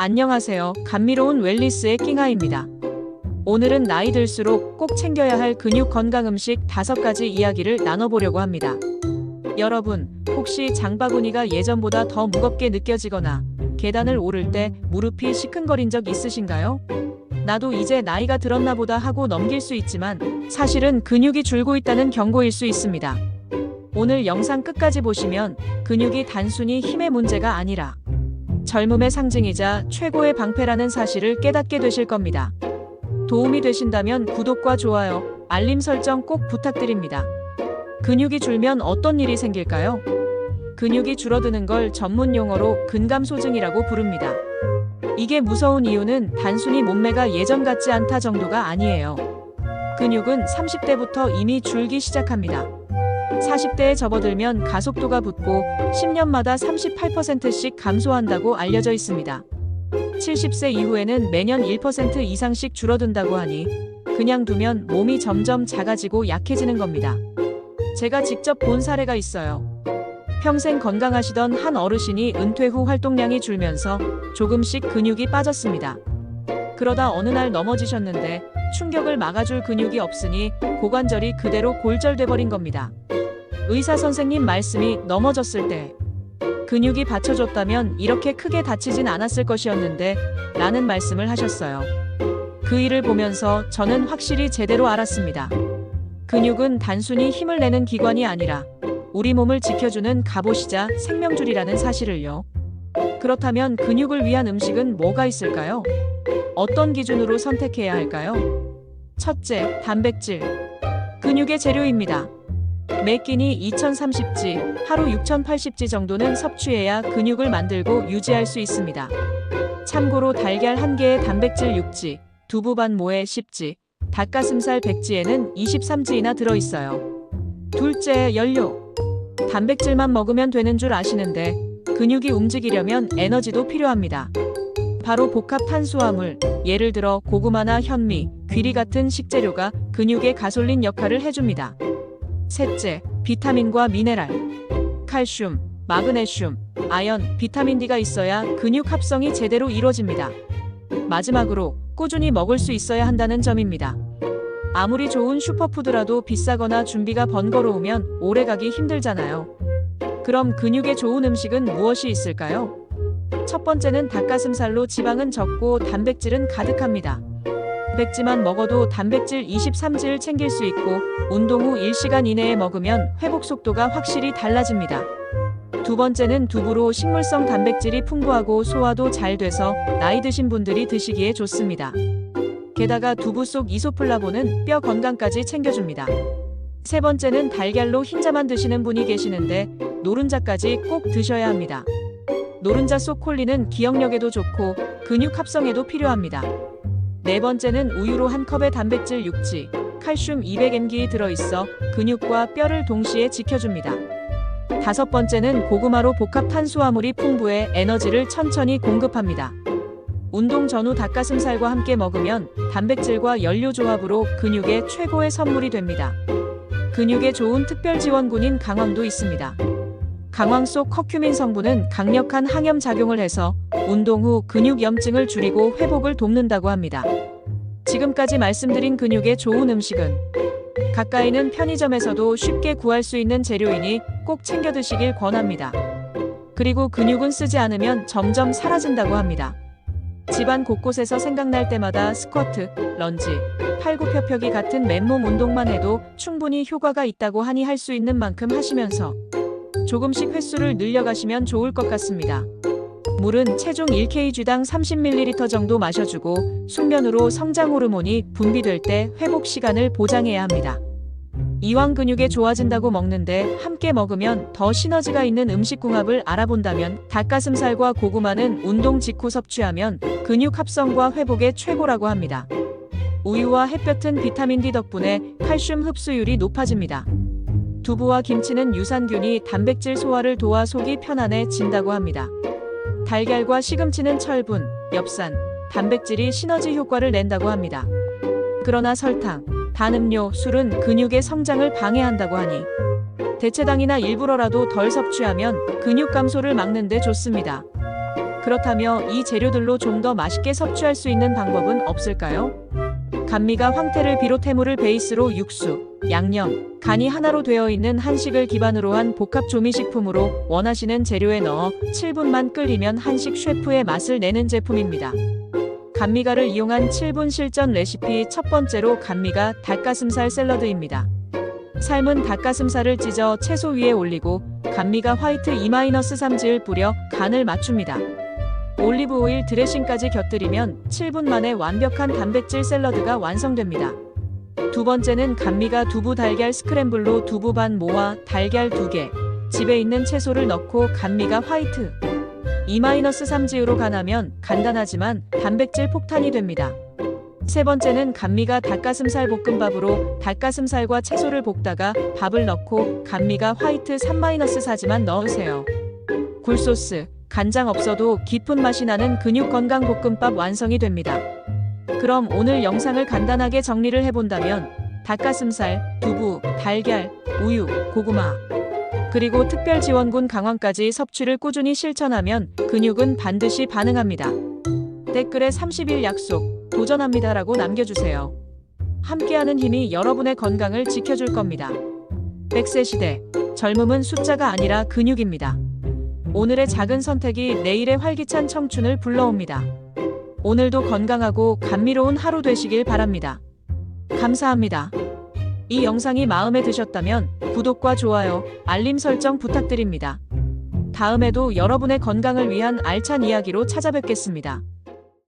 안녕하세요. 감미로운 웰리스의 킹하입니다. 오늘은 나이 들수록 꼭 챙겨야 할 근육 건강 음식 다섯 가지 이야기를 나눠보려고 합니다. 여러분, 혹시 장바구니가 예전보다 더 무겁게 느껴지거나 계단을 오를 때 무릎이 시큰거린 적 있으신가요? 나도 이제 나이가 들었나 보다 하고 넘길 수 있지만 사실은 근육이 줄고 있다는 경고일 수 있습니다. 오늘 영상 끝까지 보시면 근육이 단순히 힘의 문제가 아니라 젊음의 상징이자 최고의 방패라는 사실을 깨닫게 되실 겁니다. 도움이 되신다면 구독과 좋아요, 알림 설정 꼭 부탁드립니다. 근육이 줄면 어떤 일이 생길까요? 근육이 줄어드는 걸 전문 용어로 근감소증이라고 부릅니다. 이게 무서운 이유는 단순히 몸매가 예전 같지 않다 정도가 아니에요. 근육은 30대부터 이미 줄기 시작합니다. 40대에 접어들면 가속도가 붙고 10년마다 38%씩 감소한다고 알려져 있습니다. 70세 이후에는 매년 1% 이상씩 줄어든다고 하니 그냥 두면 몸이 점점 작아지고 약해지는 겁니다. 제가 직접 본 사례가 있어요. 평생 건강하시던 한 어르신이 은퇴 후 활동량이 줄면서 조금씩 근육이 빠졌습니다. 그러다 어느 날 넘어지셨는데 충격을 막아줄 근육이 없으니 고관절이 그대로 골절돼 버린 겁니다. 의사 선생님 말씀이 넘어졌을 때 근육이 받쳐줬다면 이렇게 크게 다치진 않았을 것이었는데 라는 말씀을 하셨어요. 그 일을 보면서 저는 확실히 제대로 알았습니다. 근육은 단순히 힘을 내는 기관이 아니라 우리 몸을 지켜주는 갑옷이자 생명줄이라는 사실을요. 그렇다면 근육을 위한 음식은 뭐가 있을까요? 어떤 기준으로 선택해야 할까요? 첫째, 단백질. 근육의 재료입니다. 매 끼니 2030지, 하루 6080지 정도는 섭취해야 근육을 만들고 유지할 수 있습니다. 참고로 달걀 1개에 단백질 6지, 두부 반 모에 10지, 닭가슴살 100지에는 23지이나 들어있어요. 둘째, 연료. 단백질만 먹으면 되는 줄 아시는데 근육이 움직이려면 에너지도 필요합니다. 바로 복합 탄수화물, 예를 들어 고구마나 현미, 귀리 같은 식재료가 근육의 가솔린 역할을 해줍니다. 셋째, 비타민과 미네랄. 칼슘, 마그네슘, 아연, 비타민 D가 있어야 근육 합성이 제대로 이루어집니다. 마지막으로 꾸준히 먹을 수 있어야 한다는 점입니다. 아무리 좋은 슈퍼푸드라도 비싸거나 준비가 번거로우면 오래 가기 힘들잖아요. 그럼 근육에 좋은 음식은 무엇이 있을까요? 첫 번째는 닭가슴살로 지방은 적고 단백질은 가득합니다. 단백질만 먹어도 단백질 23지를 챙길 수 있고 운동 후 1시간 이내에 먹으면 회복 속도가 확실히 달라집니다. 두 번째는 두부로 식물성 단백질이 풍부하고 소화도 잘 돼서 나이 드신 분들이 드시기에 좋습니다. 게다가 두부 속 이소플라본은 뼈 건강까지 챙겨줍니다. 세 번째는 달걀로 흰자만 드시는 분이 계시는데 노른자까지 꼭 드셔야 합니다. 노른자 속 콜린은 기억력에도 좋고 근육 합성에도 필요합니다. 네 번째는 우유로 한 컵에 단백질 6지, 칼슘 200mg이 들어있어 근육과 뼈를 동시에 지켜줍니다. 다섯 번째는 고구마로 복합 탄수화물이 풍부해 에너지를 천천히 공급합니다. 운동 전후 닭가슴살과 함께 먹으면 단백질과 연료 조합으로 근육의 최고의 선물이 됩니다. 근육에 좋은 특별 지원군인 강황도 있습니다. 강황 속 커큐민 성분은 강력한 항염 작용을 해서 운동 후 근육 염증을 줄이고 회복을 돕는다고 합니다. 지금까지 말씀드린 근육의 좋은 음식은 가까이는 편의점에서도 쉽게 구할 수 있는 재료이니 꼭 챙겨 드시길 권합니다. 그리고 근육은 쓰지 않으면 점점 사라진다고 합니다. 집안 곳곳에서 생각날 때마다 스쿼트, 런지, 팔굽혀펴기 같은 맨몸 운동만 해도 충분히 효과가 있다고 하니 할 수 있는 만큼 하시면서 조금씩 횟수를 늘려가시면 좋을 것 같습니다. 물은 체중 1kg당 30ml 정도 마셔주고 숙면으로 성장 호르몬이 분비될 때 회복 시간을 보장해야 합니다. 이왕 근육에 좋아진다고 먹는데 함께 먹으면 더 시너지가 있는 음식 궁합을 알아본다면 닭가슴살과 고구마는 운동 직후 섭취하면 근육 합성과 회복에 최고라고 합니다. 우유와 햇볕은 비타민 D 덕분에 칼슘 흡수율이 높아집니다. 두부와 김치는 유산균이 단백질 소화를 도와 속이 편안해진다고 합니다. 달걀과 시금치는 철분, 엽산, 단백질이 시너지 효과를 낸다고 합니다. 그러나 설탕, 단 음료, 술은 근육의 성장을 방해한다고 하니 대체당이나 일부러라도 덜 섭취하면 근육 감소를 막는 데 좋습니다. 그렇다며 이 재료들로 좀 더 맛있게 섭취할 수 있는 방법은 없을까요? 감미가 황태를 비롯 해물을 베이스로 육수, 양념, 간이 하나로 되어 있는 한식을 기반으로 한 복합 조미식품으로 원하시는 재료에 넣어 7분만 끓이면 한식 셰프의 맛을 내는 제품입니다. 감미가를 이용한 7분 실전 레시피 첫 번째로 감미가 닭가슴살 샐러드입니다. 삶은 닭가슴살을 찢어 채소 위에 올리고 감미가 화이트 2-3즈를 뿌려 간을 맞춥니다. 올리브 오일 드레싱까지 곁들이면 7분 만에 완벽한 단백질 샐러드가 완성됩니다. 두 번째는 감미가 두부 달걀 스크램블로 두부 반 모아 달걀 2개, 집에 있는 채소를 넣고 감미가 화이트 2-3지으로 간하면 간단하지만 단백질 폭탄이 됩니다. 세 번째는 감미가 닭가슴살 볶음밥으로 닭가슴살과 채소를 볶다가 밥을 넣고 감미가 화이트 3-4지만 넣으세요. 굴소스, 간장 없어도 깊은 맛이 나는 근육 건강 볶음밥 완성이 됩니다. 그럼 오늘 영상을 간단하게 정리를 해본다면 닭가슴살, 두부, 달걀, 우유, 고구마 그리고 특별 지원군 강황까지 섭취를 꾸준히 실천하면 근육은 반드시 반응합니다. 댓글에 30일 약속 도전합니다라고 남겨주세요. 함께하는 힘이 여러분의 건강을 지켜줄 겁니다. 100세 시대 젊음은 숫자가 아니라 근육입니다. 오늘의 작은 선택이 내일의 활기찬 청춘을 불러옵니다. 오늘도 건강하고 감미로운 하루 되시길 바랍니다. 감사합니다. 이 영상이 마음에 드셨다면 구독과 좋아요, 알림 설정 부탁드립니다. 다음에도 여러분의 건강을 위한 알찬 이야기로 찾아뵙겠습니다.